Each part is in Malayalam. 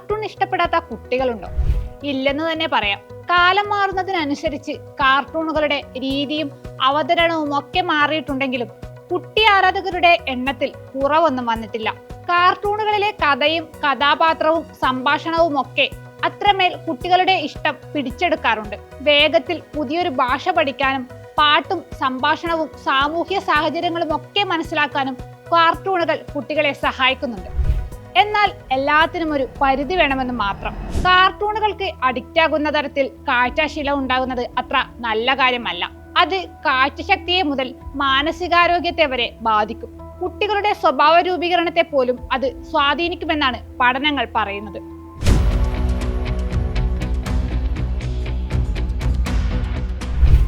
കാർട്ടൂൺ ഇഷ്ടപ്പെടാത്ത കുട്ടികളുണ്ടോ? ഇല്ലെന്ന് തന്നെ പറയാം. കാലം മാറുന്നതിനനുസരിച്ച് കാർട്ടൂണുകളുടെ രീതിയും അവതരണവും ഒക്കെ മാറിയിട്ടുണ്ടെങ്കിലും കുട്ടി ആരാധകരുടെ എണ്ണത്തിൽ കുറവൊന്നും വന്നിട്ടില്ല. കാർട്ടൂണുകളിലെ കഥയും കഥാപാത്രവും സംഭാഷണവും ഒക്കെ അത്രമേൽ കുട്ടികളുടെ ഇഷ്ടം പിടിച്ചെടുക്കാറുണ്ട്. വേഗത്തിൽ പുതിയൊരു ഭാഷ പഠിക്കാനും പാട്ടും സംഭാഷണവും സാമൂഹ്യ സാഹചര്യങ്ങളും ഒക്കെ മനസ്സിലാക്കാനും കാർട്ടൂണുകൾ കുട്ടികളെ സഹായിക്കുന്നുണ്ട്. എന്നാൽ എല്ലാത്തിനും ഒരു പരിധി വേണമെന്ന് മാത്രം. കാർട്ടൂണുകൾക്ക് അഡിക്റ്റ് ആകുന്ന തരത്തിൽ കാഴ്ചശീലം ഉണ്ടാകുന്നത് അത്ര നല്ല കാര്യമല്ല. അത് കാഴ്ചശക്തിയെ മുതൽ മാനസികാരോഗ്യത്തെ വരെ ബാധിക്കും. കുട്ടികളുടെ സ്വഭാവ രൂപീകരണത്തെ പോലും അത് സ്വാധീനിക്കുമെന്നാണ് പഠനങ്ങൾ പറയുന്നത്.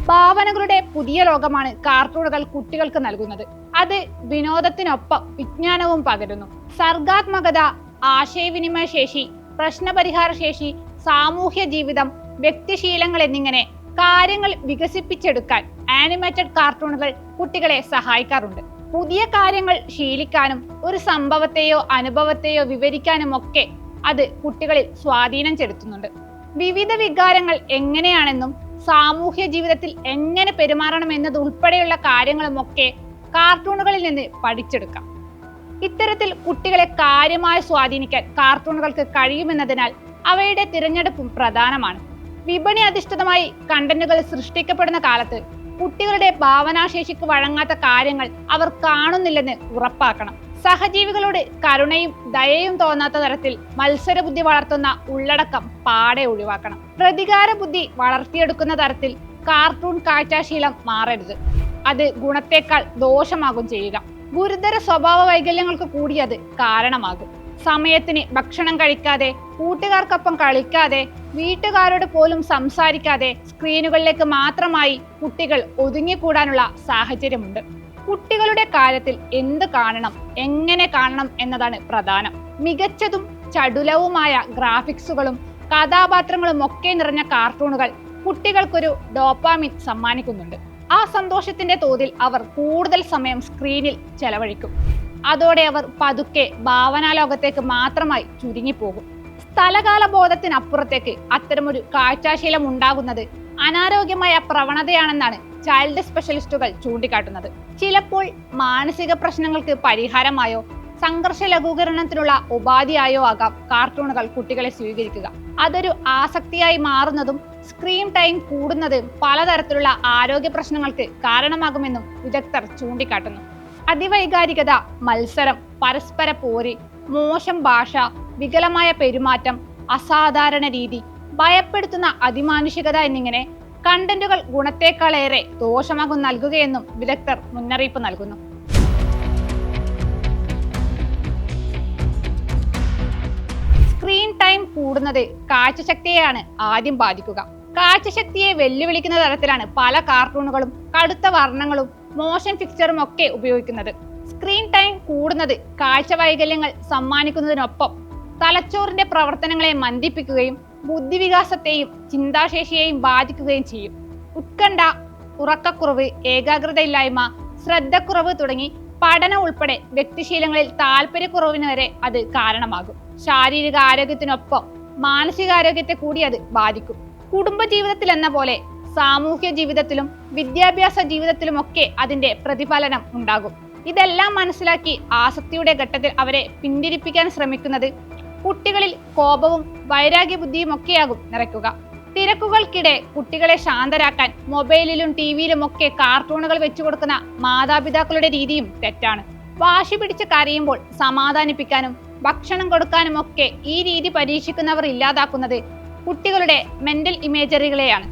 ഭാവനകളുടെ പുതിയ ലോകമാണ് കാർട്ടൂണുകൾ കുട്ടികൾക്ക് നൽകുന്നത്. അത് വിനോദത്തിനൊപ്പം വിജ്ഞാനവും പകരുന്നു. സർഗാത്മകത ആശയവിനിമയ ശേഷി പ്രശ്നപരിഹാര ശേഷി സാമൂഹ്യ ജീവിതം വ്യക്തിശീലങ്ങൾ എന്നിങ്ങനെ കാര്യങ്ങൾ വികസിപ്പിച്ചെടുക്കാൻ ആനിമേറ്റഡ് കാർട്ടൂണുകൾ കുട്ടികളെ സഹായിക്കാറുണ്ട്. പുതിയ കാര്യങ്ങൾ ശീലിക്കാനും ഒരു സംഭവത്തെയോ അനുഭവത്തെയോ വിവരിക്കാനും ഒക്കെ അത് കുട്ടികളിൽ സ്വാധീനം ചെലുത്തുന്നുണ്ട്. വിവിധ വികാരങ്ങൾ എങ്ങനെയാണെന്നും സാമൂഹ്യ ജീവിതത്തിൽ എങ്ങനെ പെരുമാറണം എന്നത് ഉൾപ്പെടെയുള്ള കാര്യങ്ങളുമൊക്കെ കാർട്ടൂണുകളിൽ നിന്ന് പഠിച്ചെടുക്കാം. ഇത്തരത്തിൽ കുട്ടികളെ കാര്യമായി സ്വാധീനിക്കാൻ കാർട്ടൂണുകൾക്ക് കഴിയുമെന്നതിനാൽ അവയുടെ തിരഞ്ഞെടുപ്പും പ്രധാനമാണ്. വിപണി അധിഷ്ഠിതമായി കണ്ടന്റുകൾ സൃഷ്ടിക്കപ്പെടുന്ന കാലത്ത് കുട്ടികളുടെ ഭാവനാശേഷിക്ക് വഴങ്ങാത്ത കാര്യങ്ങൾ അവർ കാണുന്നില്ലെന്ന് ഉറപ്പാക്കണം. സഹജീവികളോട് കരുണയും ദയയും തോന്നാത്ത തരത്തിൽ മത്സരബുദ്ധി വളർത്തുന്ന ഉള്ളടക്കം പാടെ ഒഴിവാക്കണം. പ്രതികാര ബുദ്ധി വളർത്തിയെടുക്കുന്ന തരത്തിൽ കാർട്ടൂൺ കാഴ്ചാശീലം മാറരുത്. അത് ഗുണത്തേക്കാൾ ദോഷമാകും ചെയ്യുക. ഗുരുതര സ്വഭാവ വൈകല്യങ്ങൾക്ക് കൂടി അത് കാരണമാകും. സമയത്തിന് ഭക്ഷണം കഴിക്കാതെ കൂട്ടുകാർക്കൊപ്പം കളിക്കാതെ വീട്ടുകാരോട് പോലും സംസാരിക്കാതെ സ്ക്രീനുകളിലേക്ക് മാത്രമായി കുട്ടികൾ ഒതുങ്ങിക്കൂടാനുള്ള സാഹചര്യമുണ്ട്. കുട്ടികളുടെ കാര്യത്തിൽ എന്ത് കാണണം എങ്ങനെ കാണണം എന്നതാണ് പ്രധാനം. മികച്ചതും ചടുലവുമായ ഗ്രാഫിക്സുകളും കഥാപാത്രങ്ങളും ഒക്കെ നിറഞ്ഞ കാർട്ടൂണുകൾ കുട്ടികൾക്കൊരു ഡോപ്പാമിൻ സമ്മാനിക്കുന്നുണ്ട്. ആ സന്തോഷത്തിന്റെ തോതിൽ അവർ കൂടുതൽ സമയം സ്ക്രീനിൽ ചെലവഴിക്കും. അതോടെ അവർ പതുക്കെ ഭാവനാലോകത്തേക്ക് മാത്രമായി ചുരുങ്ങിപ്പോകും. സ്ഥലകാല ബോധത്തിനപ്പുറത്തേക്ക് അത്തരമൊരു കാഴ്ചാശീലം ഉണ്ടാകുന്നത് അനാരോഗ്യമായ പ്രവണതയാണെന്നാണ് ചൈൽഡ് സ്പെഷ്യലിസ്റ്റുകൾ ചൂണ്ടിക്കാട്ടുന്നത്. ചിലപ്പോൾ മാനസിക പ്രശ്നങ്ങൾക്ക് പരിഹാരമായോ സംഘർഷ ലഘൂകരണത്തിനുള്ള ഉപാധിയായോ ആകാം. കാർട്ടൂണുകൾ കുട്ടികളെ സ്വീകരിക്കുക. അതൊരു ആസക്തിയായി മാറുന്നതും സ്ക്രീൻ ടൈം കൂടുന്നത് പലതരത്തിലുള്ള ആരോഗ്യ പ്രശ്നങ്ങൾക്ക് കാരണമാകുമെന്നും വിദഗ്ധർ ചൂണ്ടിക്കാട്ടുന്നു. അതിവൈകാരികത മത്സരം പരസ്പര പോരി മോശം ഭാഷ വികലമായ പെരുമാറ്റം അസാധാരണ രീതി ഭയപ്പെടുത്തുന്ന അതിമാനുഷികത എന്നിങ്ങനെ കണ്ടന്റുകൾ ഗുണത്തേക്കാളേറെ ദോഷമാകും നൽകുകയെന്നും വിദഗ്ധർ മുന്നറിയിപ്പ് നൽകുന്നു. ടൈം കൂടുന്നത് കാഴ്ചശക്തിയെയാണ് ആദ്യം ബാധിക്കുക. കാഴ്ചശക്തിയെ വെല്ലുവിളിക്കുന്ന തരത്തിലാണ് പല കാർട്ടൂണുകളും കടുത്ത വർണങ്ങളും മോഷൻ ഫിക്ചറും ഒക്കെ ഉപയോഗിക്കുന്നത്. സ്ക്രീൻ ടൈം കൂടുന്നത് കാഴ്ച വൈകല്യങ്ങൾ സമ്മാനിക്കുന്നതിനൊപ്പം തലച്ചോറിന്റെ പ്രവർത്തനങ്ങളെ മന്ദിപ്പിക്കുകയും ബുദ്ധിവികാസത്തെയും ചിന്താശേഷിയെയും ബാധിക്കുകയും ചെയ്യും. ഉത്കണ്ഠ ഉറക്കക്കുറവ് ഏകാഗ്രതയില്ലായ്മ ശ്രദ്ധക്കുറവ് തുടങ്ങി പഠനം ഉൾപ്പെടെ വ്യക്തിശീലങ്ങളിൽ താല്പര്യക്കുറവിന് വരെ അത് കാരണമാകും. ശാരീരിക ആരോഗ്യത്തിനൊപ്പം മാനസികാരോഗ്യത്തെ കൂടി അത് ബാധിക്കും. കുടുംബജീവിതത്തിൽ എന്ന പോലെ സാമൂഹ്യ ജീവിതത്തിലും വിദ്യാഭ്യാസ ജീവിതത്തിലുമൊക്കെ അതിന്റെ പ്രതിഫലനം ഉണ്ടാകും. ഇതെല്ലാം മനസ്സിലാക്കി ആസക്തിയുടെ ഘട്ടത്തിൽ അവരെ പിന്തിരിപ്പിക്കാൻ ശ്രമിക്കുന്നത് കുട്ടികളിൽ കോപവും വൈരാഗ്യ ബുദ്ധിയും ഒക്കെയാകും നിറയ്ക്കുക. തിരക്കുകൾക്കിടെ കുട്ടികളെ ശാന്തരാക്കാൻ മൊബൈലിലും ടി വിയിലും ഒക്കെ കാർട്ടൂണുകൾ വെച്ചു കൊടുക്കുന്ന മാതാപിതാക്കളുടെ രീതിയും തെറ്റാണ്. വാശി പിടിച്ച് കരയുമ്പോൾ സമാധാനിപ്പിക്കാനും ഭക്ഷണം കൊടുക്കാനും ഒക്കെ ഈ രീതി പരീക്ഷിക്കുന്നവർ ഇല്ലാതാക്കുന്നത് കുട്ടികളുടെ മെന്റൽ ഇമേജറികളെയാണ്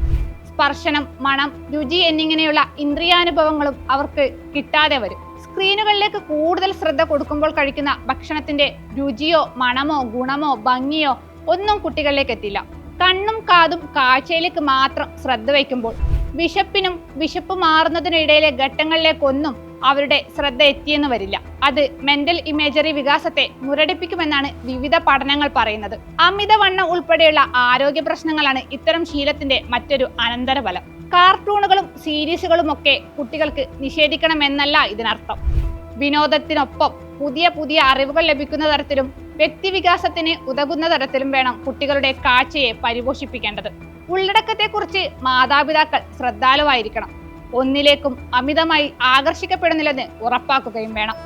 സ്പർശനം മണം രുചി എന്നിങ്ങനെയുള്ള ഇന്ദ്രിയാനുഭവങ്ങളും അവർക്ക് കിട്ടാതെ വരും. സ്ക്രീനുകളിലേക്ക് കൂടുതൽ ശ്രദ്ധ കൊടുക്കുമ്പോൾ കഴിക്കുന്ന ഭക്ഷണത്തിന്റെ രുചിയോ മണമോ ഗുണമോ ഭംഗിയോ ഒന്നും കുട്ടികളിലേക്ക് എത്തില്ല. കണ്ണും കാതും കാഴ്ചയിലേക്ക് മാത്രം ശ്രദ്ധ വയ്ക്കുമ്പോൾ വിശപ്പിനും വിശപ്പ് മാറുന്നതിനിടയിലെ ഘട്ടങ്ങളിലേക്കൊന്നും അവരുടെ ശ്രദ്ധ എത്തിയെന്ന് വരില്ല. അത് മെന്റൽ ഇമേജറി വികാസത്തെ മുരടിപ്പിക്കുമെന്നാണ് വിവിധ പഠനങ്ങൾ പറയുന്നത്. അമിതവണ്ണം ഉൾപ്പെടെയുള്ള ആരോഗ്യ പ്രശ്നങ്ങളാണ് ഇത്തരം ശീലത്തിന്റെ മറ്റൊരു അനന്തരഫലം. കാർട്ടൂണുകളും സീരീസുകളും ഒക്കെ കുട്ടികൾക്ക് നിഷേധിക്കണമെന്നല്ല ഇതിനർത്ഥം. വിനോദത്തിനൊപ്പം പുതിയ പുതിയ അറിവുകൾ ലഭിക്കുന്ന തരത്തിലും വ്യക്തിവികാസത്തിന് ഉതകുന്ന തരത്തിലും വേണം കുട്ടികളുടെ കാഴ്ചയെ പരിപോഷിപ്പിക്കേണ്ടത്. ഉള്ളടക്കത്തെക്കുറിച്ച് മാതാപിതാക്കൾ ശ്രദ്ധാലുവായിരിക്കണം. ഒന്നിലേക്കും അമിതമായി ആകർഷിക്കപ്പെടുന്നില്ലെന്ന് ഉറപ്പാക്കുകയും വേണം.